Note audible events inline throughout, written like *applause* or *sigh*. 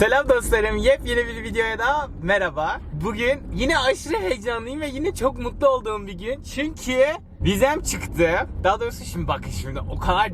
Selam dostlarım. Yepyeni bir videoya daha merhaba. Bugün yine aşırı heyecanlıyım ve yine çok mutlu olduğum bir gün. Çünkü vizem çıktı. Daha doğrusu şimdi bakın şimdi o kadar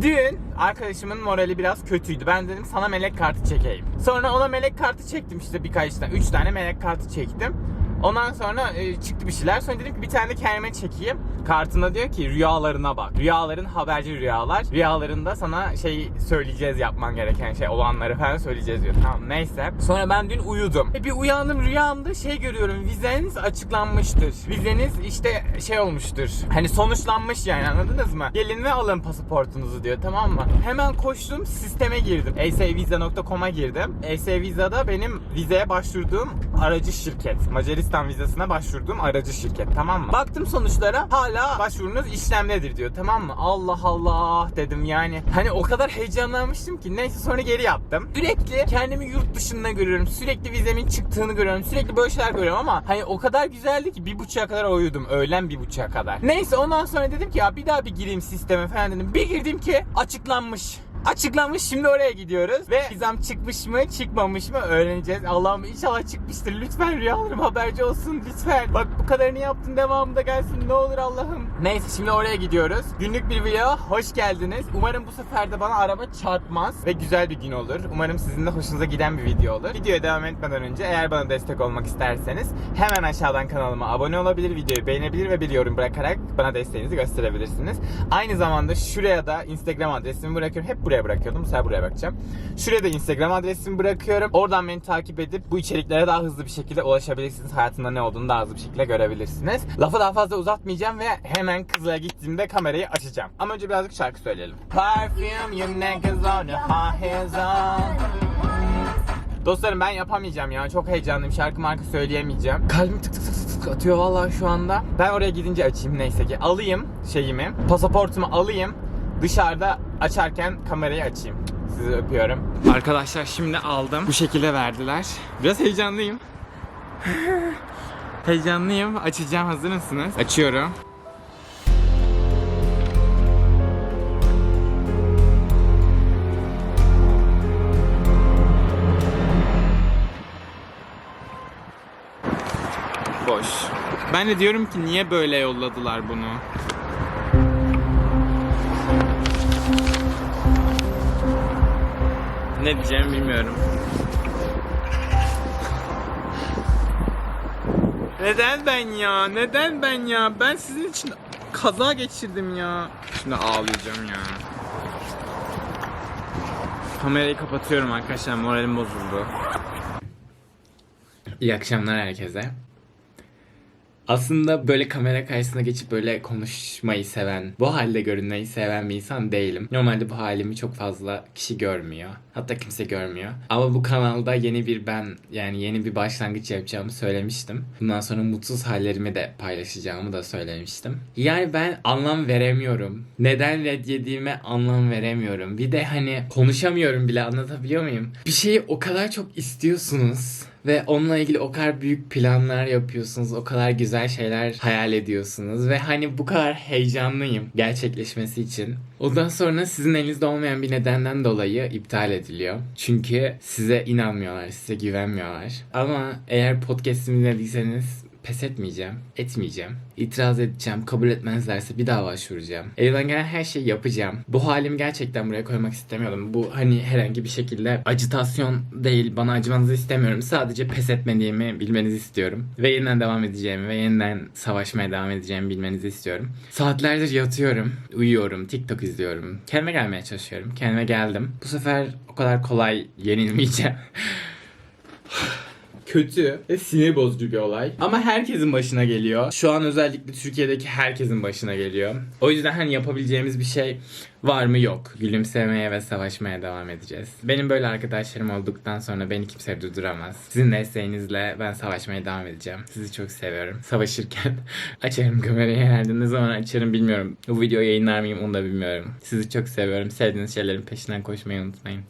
Dün arkadaşımın morali biraz kötüydü. Ben dedim sana melek kartı çekeyim. Sonra ona melek kartı çektim işte birkaç tane. Üç tane melek kartı çektim. Ondan sonra e, çıktı bir şeyler. Sonra dedim ki bir tane de kendime çekeyim. Kartında diyor ki rüyalarına bak. Rüyaların haberci rüyalar. Rüyalarında sana şey söyleyeceğiz yapman gereken şey olanları falan söyleyeceğiz diyor. Tamam neyse. Sonra ben dün uyudum. E, bir uyandım rüyamda şey görüyorum. Vizeniz açıklanmıştır. Vizeniz işte şey olmuştur. Hani sonuçlanmış yani anladınız mı? Gelin ve alın pasaportunuzu diyor tamam mı? Hemen koştum sisteme girdim. asvisa.com'a girdim. Visa'da benim vizeye başvurduğum aracı şirket. Macaristan vizasına başvurduğum aracı şirket tamam mı? Baktım sonuçlara hala başvurunuz işlemdedir diyor tamam mı? Allah Allah dedim yani. Hani o kadar heyecanlanmıştım ki neyse sonra geri yaptım. Sürekli kendimi yurt dışında görüyorum. Sürekli vizemin çıktığını görüyorum. Sürekli böyle şeyler görüyorum ama hani o kadar güzeldi ki bir buçuğa kadar uyudum. Öğlen bir buçuğa kadar. Neyse ondan sonra dedim ki ya bir daha bir gireyim sisteme falan dedim. Bir girdim ki açıklanmış. Açıklanmış şimdi oraya gidiyoruz ve vizem çıkmış mı çıkmamış mı öğreneceğiz. Allah'ım inşallah çıkmıştır. Lütfen rüyalarım haberci olsun lütfen. Bak bu kadarını yaptın devamında gelsin ne olur Allah'ım. Neyse şimdi oraya gidiyoruz. Günlük bir video hoş geldiniz. Umarım bu sefer de bana araba çarpmaz ve güzel bir gün olur. Umarım sizin de hoşunuza giden bir video olur. Videoya devam etmeden önce eğer bana destek olmak isterseniz hemen aşağıdan kanalıma abone olabilir, videoyu beğenebilir ve bir yorum bırakarak bana desteğinizi gösterebilirsiniz. Aynı zamanda şuraya da Instagram adresimi bırakıyorum. Hep buraya bırakıyordum. Bu sefer buraya bakacağım. Şuraya da Instagram adresimi bırakıyorum. Oradan beni takip edip bu içeriklere daha hızlı bir şekilde ulaşabilirsiniz. Hayatımda ne olduğunu daha hızlı bir şekilde görebilirsiniz. Lafı daha fazla uzatmayacağım ve hemen kızlara gittiğimde kamerayı açacağım. Ama önce birazcık şarkı söyleyelim. Parfüm, your neck is on. Dostlarım ben yapamayacağım ya. Çok heyecanlıyım. Şarkı marka söyleyemeyeceğim. Kalbim tık tık tık tık atıyor vallahi şu anda. Ben oraya gidince açayım neyse ki. Alayım şeyimi. Pasaportumu alayım. Dışarıda açarken kamerayı açayım. Sizi öpüyorum. Arkadaşlar şimdi aldım. Bu şekilde verdiler. Biraz heyecanlıyım. *laughs* heyecanlıyım. Açacağım. Hazır mısınız? Açıyorum. Boş. Ben de diyorum ki niye böyle yolladılar bunu? Ne diyeceğimi bilmiyorum. Neden ben ya? Neden ben ya? Ben sizin için kaza geçirdim ya. Şimdi ağlayacağım ya. Kamerayı kapatıyorum arkadaşlar. Moralim bozuldu. İyi akşamlar herkese. Aslında böyle kamera karşısına geçip böyle konuşmayı seven, bu halde görünmeyi seven bir insan değilim. Normalde bu halimi çok fazla kişi görmüyor. Hatta kimse görmüyor. Ama bu kanalda yeni bir ben, yani yeni bir başlangıç yapacağımı söylemiştim. Bundan sonra mutsuz hallerimi de paylaşacağımı da söylemiştim. Yani ben anlam veremiyorum. Neden red yediğime anlam veremiyorum. Bir de hani konuşamıyorum bile anlatabiliyor muyum? Bir şeyi o kadar çok istiyorsunuz ve onunla ilgili o kadar büyük planlar yapıyorsunuz. O kadar güzel şeyler hayal ediyorsunuz. Ve hani bu kadar heyecanlıyım gerçekleşmesi için. Ondan sonra sizin elinizde olmayan bir nedenden dolayı iptal ediliyor. Çünkü size inanmıyorlar, size güvenmiyorlar. Ama eğer podcast'imi dinlediyseniz pes etmeyeceğim, etmeyeceğim. İtiraz edeceğim, kabul etmezlerse bir daha başvuracağım. Elimden gelen her şeyi yapacağım. Bu halimi gerçekten buraya koymak istemiyordum. Bu hani herhangi bir şekilde acitasyon değil, bana acımanızı istemiyorum. Sadece pes etmediğimi bilmenizi istiyorum. Ve yeniden devam edeceğimi ve yeniden savaşmaya devam edeceğimi bilmenizi istiyorum. Saatlerdir yatıyorum, uyuyorum, TikTok izliyorum. Kendime gelmeye çalışıyorum. Kendime geldim. Bu sefer o kadar kolay yenilmeyeceğim. *laughs* kötü ve sinir bozucu bir olay. Ama herkesin başına geliyor. Şu an özellikle Türkiye'deki herkesin başına geliyor. O yüzden hani yapabileceğimiz bir şey var mı yok. Gülümsemeye ve savaşmaya devam edeceğiz. Benim böyle arkadaşlarım olduktan sonra beni kimse durduramaz. Sizin desteğinizle ben savaşmaya devam edeceğim. Sizi çok seviyorum. Savaşırken *laughs* açarım kamerayı herhalde. Ne zaman açarım bilmiyorum. Bu videoyu yayınlar mıyım onu da bilmiyorum. Sizi çok seviyorum. Sevdiğiniz şeylerin peşinden koşmayı unutmayın.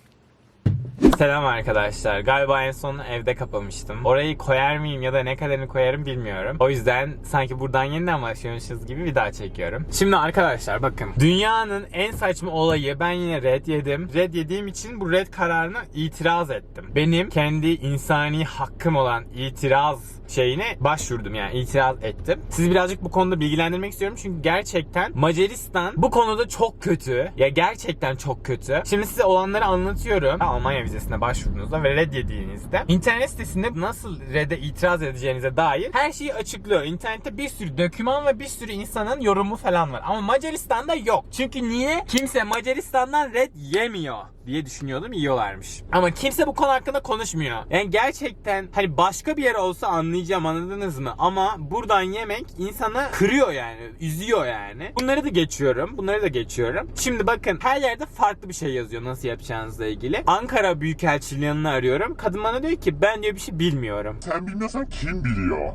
Selam arkadaşlar. Galiba en son evde kapamıştım. Orayı koyar mıyım ya da ne kadarını koyarım bilmiyorum. O yüzden sanki buradan yeniden başlıyormuşuz gibi bir daha çekiyorum. Şimdi arkadaşlar bakın. Dünyanın en saçma olayı ben yine red yedim. Red yediğim için bu red kararına itiraz ettim. Benim kendi insani hakkım olan itiraz şeyine başvurdum yani itiraz ettim. Sizi birazcık bu konuda bilgilendirmek istiyorum çünkü gerçekten Macaristan bu konuda çok kötü. Ya gerçekten çok kötü. Şimdi size olanları anlatıyorum. Almanya vizesine başvurduğunuzda ve red yediğinizde internet sitesinde nasıl red'e itiraz edeceğinize dair her şeyi açıklıyor. İnternette bir sürü doküman ve bir sürü insanın yorumu falan var. Ama Macaristan'da yok. Çünkü niye? Kimse Macaristan'dan red yemiyor diye düşünüyordum yiyorlarmış. Ama kimse bu konu hakkında konuşmuyor. Yani gerçekten hani başka bir yer olsa anlayacağım anladınız mı? Ama buradan yemek insanı kırıyor yani. Üzüyor yani. Bunları da geçiyorum. Bunları da geçiyorum. Şimdi bakın her yerde farklı bir şey yazıyor nasıl yapacağınızla ilgili. Ankara Büyükelçiliğini arıyorum. Kadın bana diyor ki ben diyor bir şey bilmiyorum. Sen bilmiyorsan kim biliyor?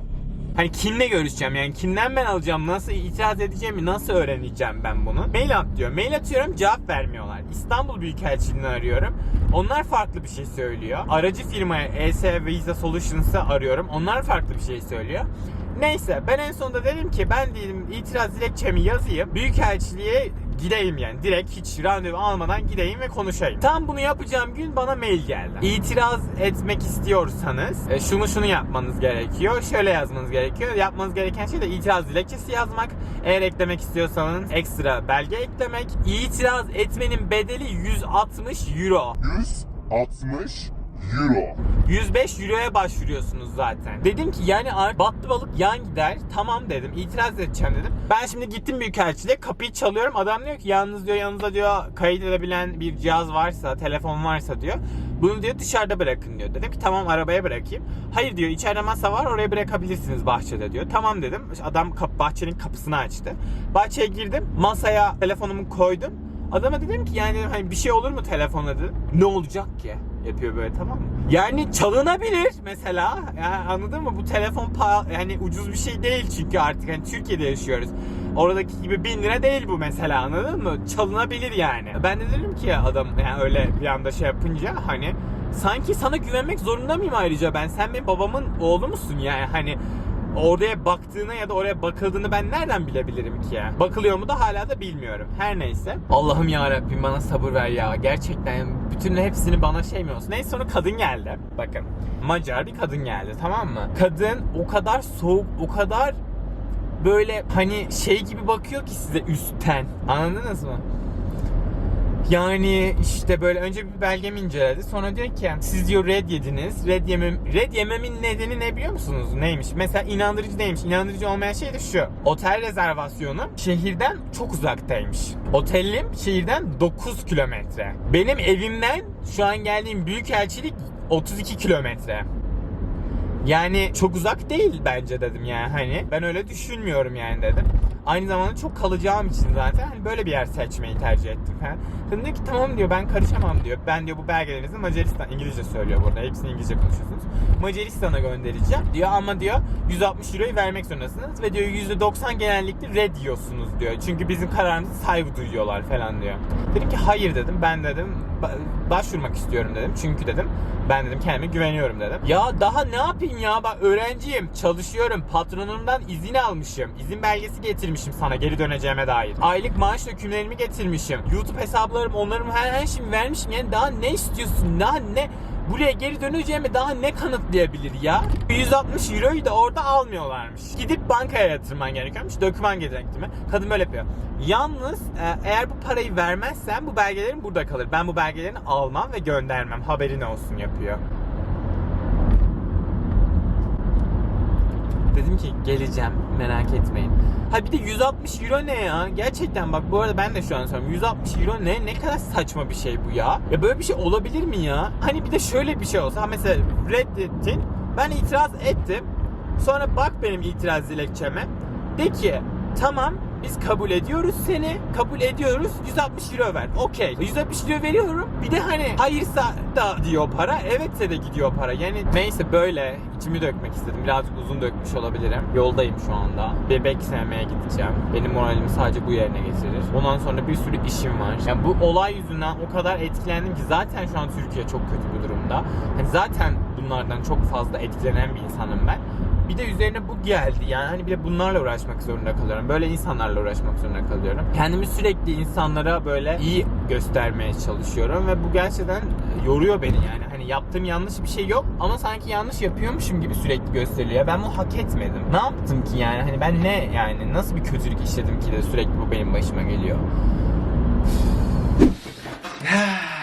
Hani kimle görüşeceğim yani kimden ben alacağım nasıl itiraz edeceğimi nasıl öğreneceğim ben bunu. Mail at diyor. Mail atıyorum cevap vermiyorlar. İstanbul Büyükelçiliğini arıyorum. Onlar farklı bir şey söylüyor. Aracı firmaya ES Visa Solutions'ı arıyorum. Onlar farklı bir şey söylüyor. Neyse ben en sonunda dedim ki ben dedim itiraz dilekçemi yazayım. Büyükelçiliğe gideyim yani. Direkt hiç randevu almadan gideyim ve konuşayım. Tam bunu yapacağım gün bana mail geldi. İtiraz etmek istiyorsanız e, şunu şunu yapmanız gerekiyor. Şöyle yazmanız gerekiyor. Yapmanız gereken şey de itiraz dilekçesi yazmak. Eğer eklemek istiyorsanız ekstra belge eklemek. İtiraz etmenin bedeli 160 euro. 160 euro. 105 euroya başvuruyorsunuz zaten. Dedim ki yani battı balık yan gider. Tamam dedim. İtiraz edeceğim dedim. Ben şimdi gittim büyükelçiliğe. Kapıyı çalıyorum. Adam diyor ki yalnız diyor yanınızda diyor kayıt edebilen bir cihaz varsa, telefon varsa diyor. Bunu diyor dışarıda bırakın diyor. Dedim ki tamam arabaya bırakayım. Hayır diyor içeride masa var oraya bırakabilirsiniz bahçede diyor. Tamam dedim. Adam kap bahçenin kapısını açtı. Bahçeye girdim. Masaya telefonumu koydum. Adama dedim ki yani hani bir şey olur mu telefonla dedim. Ne olacak ki? Yapıyor böyle tamam mı? Yani çalınabilir mesela. Yani anladın mı? Bu telefon yani ucuz bir şey değil çünkü artık hani Türkiye'de yaşıyoruz. Oradaki gibi bin lira değil bu mesela anladın mı? Çalınabilir yani. Ben de dedim ki adam yani öyle bir anda şey yapınca hani sanki sana güvenmek zorunda mıyım ayrıca ben? Sen benim babamın oğlu musun yani hani oraya baktığına ya da oraya bakıldığını ben nereden bilebilirim ki ya? Bakılıyor mu da hala da bilmiyorum. Her neyse. Allah'ım ya Rabbim bana sabır ver ya. Gerçekten bütün hepsini bana şey mi olsun? Neyse sonra kadın geldi. Bakın. Macar bir kadın geldi tamam mı? Kadın o kadar soğuk, o kadar böyle hani şey gibi bakıyor ki size üstten. Anladınız mı? Yani işte böyle önce bir belgemi inceledi. Sonra diyor ki siz diyor red yediniz. Red yemem red yememin nedeni ne biliyor musunuz? Neymiş? Mesela inandırıcı neymiş? İnandırıcı olmayan şey de şu. Otel rezervasyonu şehirden çok uzaktaymış. Otelim şehirden 9 kilometre. Benim evimden şu an geldiğim büyükelçilik 32 kilometre. Yani çok uzak değil bence dedim yani hani ben öyle düşünmüyorum yani dedim. Aynı zamanda çok kalacağım için zaten hani böyle bir yer seçmeyi tercih ettim falan. Kadın diyor ki tamam diyor ben karışamam diyor. Ben diyor bu belgelerinizi Macaristan İngilizce söylüyor burada hepsini İngilizce konuşuyorsunuz. Macaristan'a göndereceğim diyor ama diyor 160 euroyu vermek zorundasınız ve diyor %90 genellikle red yiyorsunuz diyor. Çünkü bizim kararımıza saygı duyuyorlar falan diyor. Dedim ki hayır dedim ben dedim ba- başvurmak istiyorum dedim. Çünkü dedim ben dedim kendime güveniyorum dedim. Ya daha ne yapayım ya bak öğrenciyim çalışıyorum patronumdan izin almışım. izin belgesi getirmişim sana geri döneceğime dair. Aylık maaş dökümlerimi getirmişim. YouTube hesaplarım onların her, her şeyimi vermişim. Yani daha ne istiyorsun daha ne buraya geri döneceğime daha ne kanıtlayabilir ya? 160 euroyu da orada almıyorlarmış. Gidip bankaya yatırman gerekiyormuş. Döküman gerekti mi? Kadın böyle yapıyor. Yalnız e, eğer bu parayı vermezsen bu belgelerin burada kalır. Ben bu belgelerini almam ve göndermem. Haberin olsun yapıyor. Dedim ki geleceğim merak etmeyin. Ha bir de 160 euro ne ya? Gerçekten bak bu arada ben de şu an soruyorum. 160 euro ne? Ne kadar saçma bir şey bu ya. Ya böyle bir şey olabilir mi ya? Hani bir de şöyle bir şey olsa. Ha mesela reddettin. Ben itiraz ettim. Sonra bak benim itiraz dilekçeme. De ki tamam Biz kabul ediyoruz seni. Kabul ediyoruz. 160 euro ver. Okey. 160 euro veriyorum. Bir de hani hayırsa da gidiyor para. Evetse de gidiyor para. Yani neyse böyle içimi dökmek istedim. Birazcık uzun dökmüş olabilirim. Yoldayım şu anda. Bebek sevmeye gideceğim. Benim moralimi sadece bu yerine getirir. Ondan sonra bir sürü işim var. Yani bu olay yüzünden o kadar etkilendim ki zaten şu an Türkiye çok kötü bir durumda. Hani zaten bunlardan çok fazla etkilenen bir insanım ben. Bir de üzerine bu geldi. Yani hani bir de bunlarla uğraşmak zorunda kalıyorum. Böyle insanlarla uğraşmak zorunda kalıyorum. Kendimi sürekli insanlara böyle iyi göstermeye çalışıyorum ve bu gerçekten yoruyor beni yani. Hani yaptığım yanlış bir şey yok ama sanki yanlış yapıyormuşum gibi sürekli gösteriliyor. Ben bunu hak etmedim. Ne yaptım ki yani? Hani ben ne yani nasıl bir kötülük işledim ki de sürekli bu benim başıma geliyor? *sighs*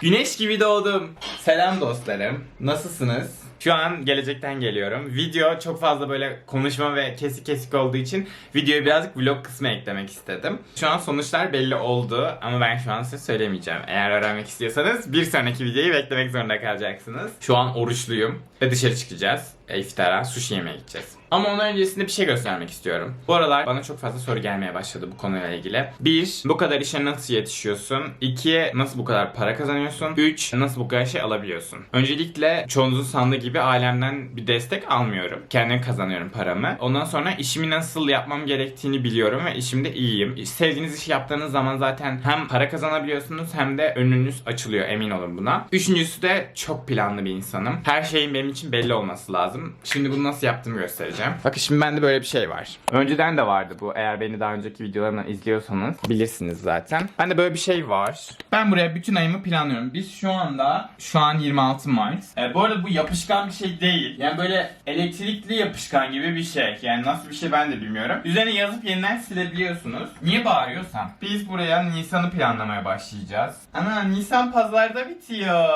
Güneş gibi doğdum. Selam dostlarım. Nasılsınız? Şu an gelecekten geliyorum. Video çok fazla böyle konuşma ve kesik kesik olduğu için videoya birazcık vlog kısmı eklemek istedim. Şu an sonuçlar belli oldu ama ben şu an size söylemeyeceğim. Eğer öğrenmek istiyorsanız bir sonraki videoyu beklemek zorunda kalacaksınız. Şu an oruçluyum ve dışarı çıkacağız. E, İftara sushi yemeye gideceğiz. Ama onun öncesinde bir şey göstermek istiyorum. Bu aralar bana çok fazla soru gelmeye başladı bu konuyla ilgili. 1. Bu kadar işe nasıl yetişiyorsun? 2. Nasıl bu kadar para kazanıyorsun? 3. Nasıl bu kadar şey alabiliyorsun? Öncelikle çoğunuzun sandığı gibi ailemden bir destek almıyorum. Kendim kazanıyorum paramı. Ondan sonra işimi nasıl yapmam gerektiğini biliyorum ve işimde iyiyim. Sevdiğiniz işi yaptığınız zaman zaten hem para kazanabiliyorsunuz hem de önünüz açılıyor emin olun buna. Üçüncüsü de çok planlı bir insanım. Her şeyin benim için belli olması lazım. Şimdi bunu nasıl yaptığımı göstereceğim. Bakın şimdi bende böyle bir şey var. Önceden de vardı bu. Eğer beni daha önceki videolarımdan izliyorsanız bilirsiniz zaten. Bende böyle bir şey var. Ben buraya bütün ayımı planlıyorum. Biz şu anda şu an 26 Mart. E, bu arada bu yapışkan bir şey değil. Yani böyle elektrikli yapışkan gibi bir şey. Yani nasıl bir şey ben de bilmiyorum. Üzerine yazıp yeniden silebiliyorsunuz. Niye bağırıyorsam? Biz buraya Nisan'ı planlamaya başlayacağız. Ana Nisan pazarda bitiyor.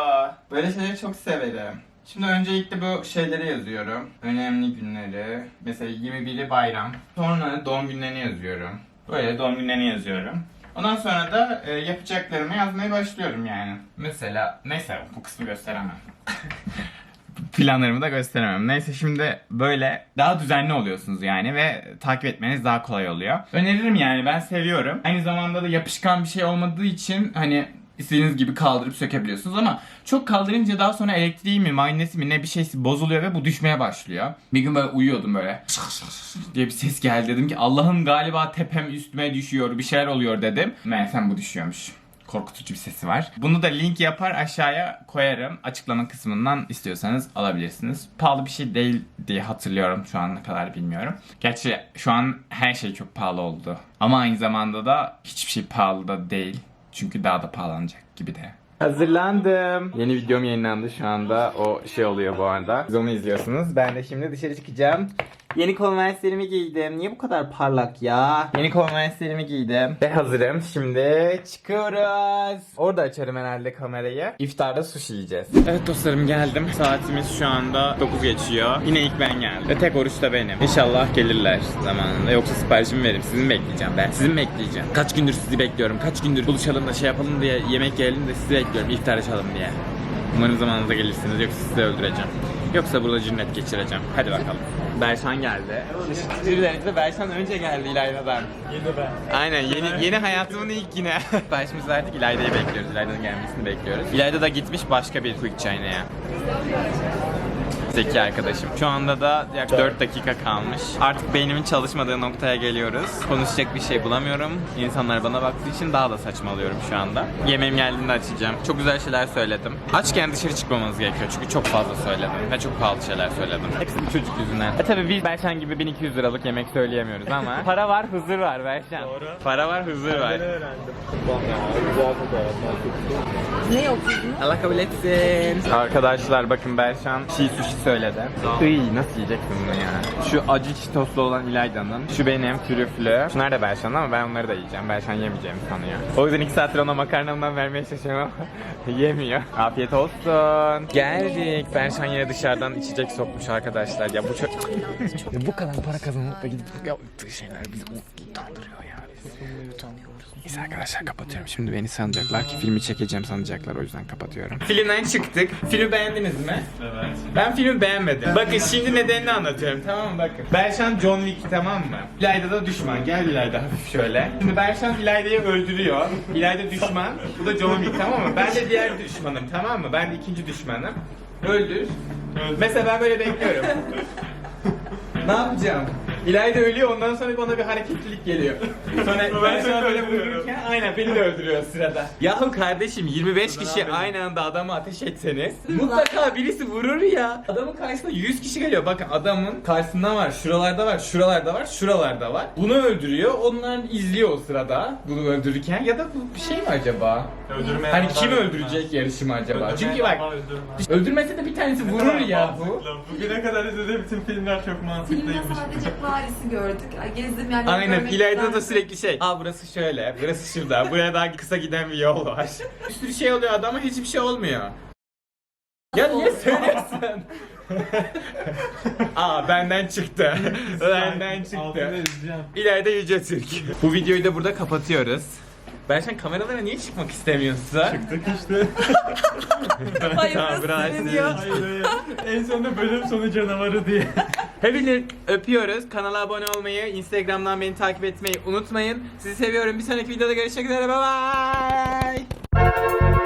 Böyle şeyleri çok severim. Şimdi öncelikle bu şeyleri yazıyorum. Önemli günleri. Mesela 21'i bayram. Sonra doğum günlerini yazıyorum. Böyle doğum günlerini yazıyorum. Ondan sonra da e, yapacaklarımı yazmaya başlıyorum yani. Mesela neyse bu kısmı gösteremem. *laughs* planlarımı da gösteremem. Neyse şimdi böyle daha düzenli oluyorsunuz yani ve takip etmeniz daha kolay oluyor. Öneririm yani ben seviyorum. Aynı zamanda da yapışkan bir şey olmadığı için hani istediğiniz gibi kaldırıp sökebiliyorsunuz ama çok kaldırınca daha sonra elektriği mi magnesi mi ne bir şeysi bozuluyor ve bu düşmeye başlıyor. Bir gün böyle uyuyordum böyle diye bir ses geldi dedim ki Allah'ım galiba tepem üstüme düşüyor bir şeyler oluyor dedim. Meğersem bu düşüyormuş korkutucu bir sesi var. Bunu da link yapar aşağıya koyarım. Açıklama kısmından istiyorsanız alabilirsiniz. Pahalı bir şey değil diye hatırlıyorum şu ana kadar bilmiyorum. Gerçi şu an her şey çok pahalı oldu. Ama aynı zamanda da hiçbir şey pahalı da değil. Çünkü daha da pahalanacak gibi de. Hazırlandım. Yeni videom yayınlandı şu anda. O şey oluyor bu arada. Siz onu izliyorsunuz. Ben de şimdi dışarı çıkacağım. Yeni konverslerimi giydim. Niye bu kadar parlak ya? Yeni konverslerimi giydim. Ve hazırım. Şimdi çıkıyoruz. Orada açarım herhalde kamerayı. İftarda sushi yiyeceğiz. Evet dostlarım geldim. Saatimiz şu anda 9 geçiyor. Yine ilk ben geldim. Ve tek oruç da benim. İnşallah gelirler zamanında. Yoksa siparişimi veririm. Sizin bekleyeceğim ben? Sizin bekleyeceğim? Kaç gündür sizi bekliyorum. Kaç gündür buluşalım da şey yapalım diye yemek yiyelim de sizi bekliyorum. İftar açalım diye. Umarım zamanınızda gelirsiniz. Yoksa sizi öldüreceğim. Yoksa burada cinnet geçireceğim. Hadi bakalım. Berşan geldi. Şaşırtıcı Berşan önce geldi İlayda'dan. Yeni ben. Aynen yeni yeni hayatımın ilk yine. *laughs* Başımız verdik İlayda'yı bekliyoruz. İlayda'nın gelmesini bekliyoruz. İlayda da gitmiş başka bir quick China'ya. Zeki arkadaşım. Şu anda da yaklaşık 4 dakika kalmış. Artık beynimin çalışmadığı noktaya geliyoruz. Konuşacak bir şey bulamıyorum. İnsanlar bana baktığı için daha da saçmalıyorum şu anda. Yemeğim geldiğinde açacağım. Çok güzel şeyler söyledim. Açken dışarı çıkmamanız gerekiyor çünkü çok fazla söyledim. Ve çok pahalı şeyler söyledim. Hepsi bu çocuk yüzünden. E tabi biz Berşan gibi 1200 liralık yemek söyleyemiyoruz ama *laughs* para var huzur var Berşan. Doğru. Para var huzur var. Ne okudun? Allah kabul etsin. Arkadaşlar bakın Berşan çiğ sushi söyledi. Iy nasıl yiyeceksin bunu ya? Şu acı çitoslu olan İlayda'nın. Şu benim trüflü. Şunlar da Berşan'ın ama ben onları da yiyeceğim. Berşan yemeyeceğimi sanıyor. O yüzden 2 saattir ona makarnamdan vermeye çalışıyorum ama *laughs* yemiyor. Afiyet olsun. Geldik. Berşan yine dışarıdan içecek sokmuş arkadaşlar. Ya bu çok... bu kadar para kazanıp da gidip yaptığı şeyler bizi utandırıyor ya. Neyse arkadaşlar kapatıyorum. Şimdi beni sanacaklar ki filmi çekeceğim sanacaklar o yüzden kapatıyorum. Filmden çıktık. Filmi beğendiniz mi? Evet. Ben filmi beğenmedim. Bakın şimdi nedenini anlatıyorum tamam mı bakın. Berşan John Wick tamam mı? İlayda da düşman. Gel İlayda hafif şöyle. Şimdi Berşan İlayda'yı öldürüyor. İlayda düşman. Bu da John Wick tamam mı? Ben de diğer düşmanım tamam mı? Ben de ikinci düşmanım. Öldür. Mesela ben böyle bekliyorum. ne yapacağım? İlayda ölüyor ondan sonra bana bir hareketlilik geliyor. Sonra ben sana böyle vururken aynen beni de öldürüyor sırada. Yahu kardeşim 25 kişi aynı anda adamı ateş etseniz mutlaka birisi vurur ya. Adamın karşısına 100 kişi geliyor. Bakın adamın karşısında var, şuralarda var, şuralarda var, şuralarda var. Bunu öldürüyor. Onlar izliyor o sırada bunu öldürürken ya da bu bir şey mi acaba? Öldürmeyen Hani kim öldürecek yarışımı acaba? Öldürmeyen Çünkü bak öldürmese de bir tanesi vurur ya bu. Bugüne kadar izlediğim bütün filmler çok Filmde mantıklıymış. sadece *laughs* Paris'i gördük. Ay, Gezdim yani. Aynen ileride de sürekli şey. Aa burası şöyle, burası şurada, buraya daha kısa giden bir yol var. Bir sürü şey oluyor adama hiçbir şey olmuyor. Ya niye söylüyorsun? Aa benden çıktı. benden çıktı. İleride Yüce Türk. Bu videoyu da burada kapatıyoruz. Ben sen kameralara niye çıkmak istemiyorsun? Çıktık işte. Hayır, Tamam, burası senin ya. Hayır hayır. En sonunda bölüm sonu canavarı diye. Hepinizi öpüyoruz. Kanala abone olmayı, Instagram'dan beni takip etmeyi unutmayın. Sizi seviyorum. Bir sonraki videoda görüşmek üzere. Bye bye.